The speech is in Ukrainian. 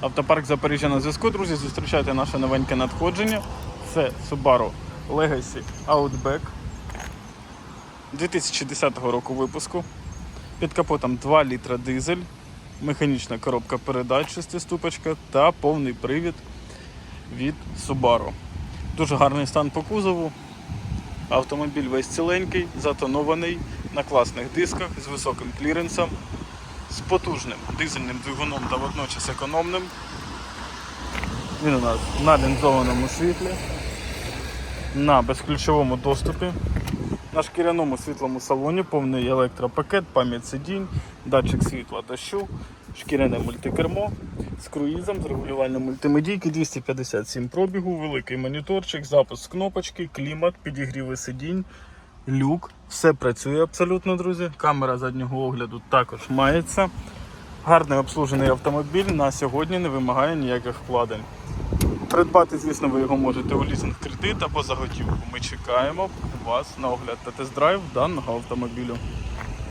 Автопарк Запоріжжя на зв'язку, друзі. Зустрічайте наше новеньке надходження. Це Subaru Legacy Outback 2010 року випуску. Під капотом 2 літра дизель, механічна коробка передач 6 та повний привід від Subaru. Дуже гарний стан по кузову. Автомобіль весь ціленький, затонований на класних дисках з високим кліренсом, з потужним дизельним двигуном та водночас економним. Він у нас на лінзованому світлі, на безключовому доступі, на шкіряному світлому салоні, повний електропакет, пам'ять сидінь, датчик світла дощу, шкіряне мультикермо з круїзом, з регулюванням мультимедійки, 257 пробігу, великий моніторчик, запуск кнопочки, клімат, підігріви сидінь, люк. Все працює абсолютно, друзі. Камера заднього огляду також мається. Гарний обслужений автомобіль на сьогодні не вимагає ніяких вкладень. Придбати, звісно, ви його можете у лізинг кредит або за готівку. Ми чекаємо вас на огляд та тест-драйв даного автомобілю.